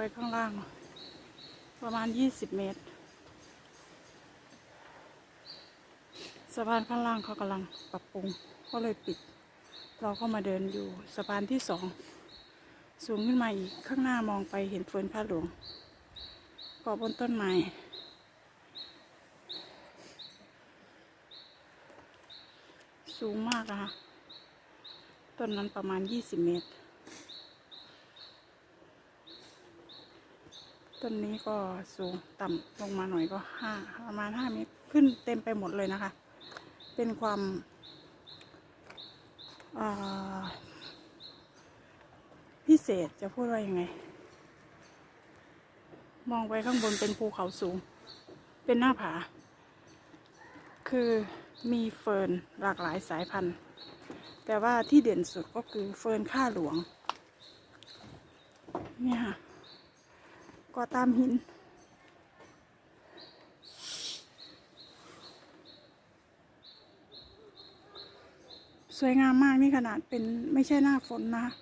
ไปข้างล่าง ประมาณยี่สิบเมตร สะพานข้างล่างเขากำลังปรับปรุง ก็เลยปิด เราก็มาเดินอยู่สะพานที่สองสูงขึ้นมาอีกข้างหน้ามองไปเห็นเฟิร์นผ้าหลวงเกาะบนต้นไม้สูงมากนะคะต้นนั้นประมาณยี่สิบเมตร ต้นนี้ก็สูงต่ำลงมาหน่อยก็ห้าประมาณห้าเมตรขึ้นเต็มไปหมดเลยนะคะ เป็นความพิเศษจะพูดว่ายังไง มองไปข้างบนเป็นภูเขาสูง เป็นหน้าผา คือมีเฟิร์นหลากหลายสายพันธุ์ แต่ว่าที่เด่นสุดก็คือเฟิร์นข้าหลวง เนี่ยค่ะ ก็ตามหิน สวยงามมากนี่ขนาดเป็นไม่ใช่หน้าฝนนะคะ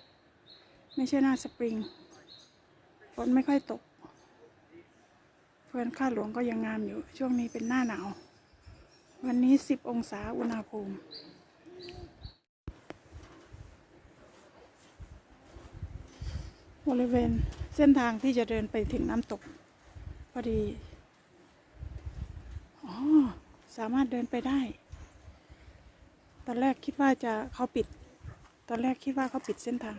ไม่ใช่หน้าสปริง ฝนไม่ค่อยตกเฟิร์นข้าหลวงก็ยังงามอยู่ ช่วงนี้เป็นหน้าหนาว วันนี้สิบองศาอุณหภูมิ บริเวณเส้นทางที่จะเดินไปถึงน้ำตก พอดีอ๋อสามารถเดินไปได้ ตอนแรกคิดว่าจะเขาปิด ตอนแรกคิดว่าเขาปิดเส้นทาง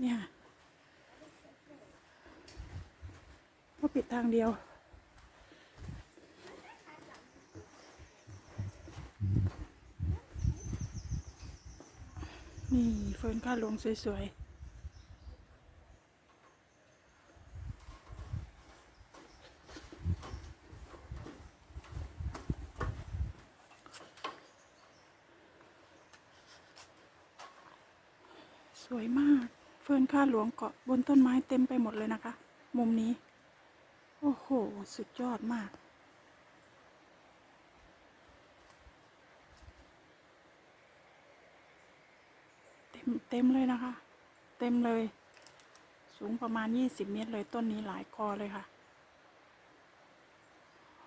เนี่ยเขาปิดทางเดียวนี่เฟิร์นข้าหลวงสวยๆ สวยมาก เฟิร์นข้าหลวงเกาะบนต้นไม้เต็มไปหมดเลยนะคะ มุมนี้ โอ้โห สุดยอดมาก เต็มเต็มเลยนะคะ เต็มเลย สูงประมาณยี่สิบเมตรเลยต้นนี้หลายกอเลยค่ะ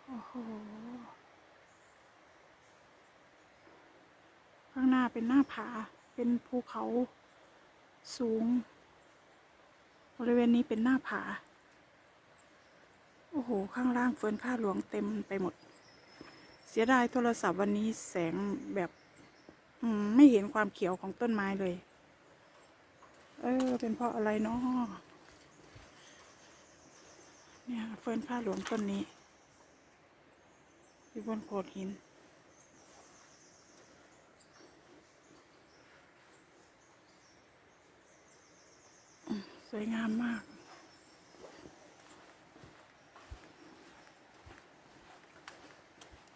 โอ้โห ข้างหน้าเป็นหน้าผาเป็นภูเขา สูง บริเวณนี้เป็นหน้าผา โอ้โห ข้างล่างเฟิร์นข้าหลวงเต็มไปหมด เสียดายโทรศัพท์วันนี้แสงแบบไม่เห็นความเขียวของต้นไม้เลย เออ เป็นเพราะอะไรเนาะเนี่ยเฟิร์นข้าหลวงต้นนี้ อยู่บนโขดหิน ส วยงามมาก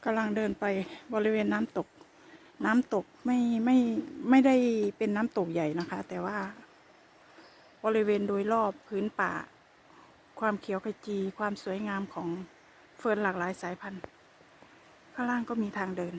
กำลังเดินไปบริเวณน้ำตก น้ำตกไม่ไม่ไม่ได้เป็นน้ำตกใหญ่นะคะ แต่ว่า บริเวณโดยรอบพื้นป่า ความเขียวขจีความสวยงามของเฟิร์นหลากหลายสายพันธุ์ ข้างล่างก็มีทางเดิน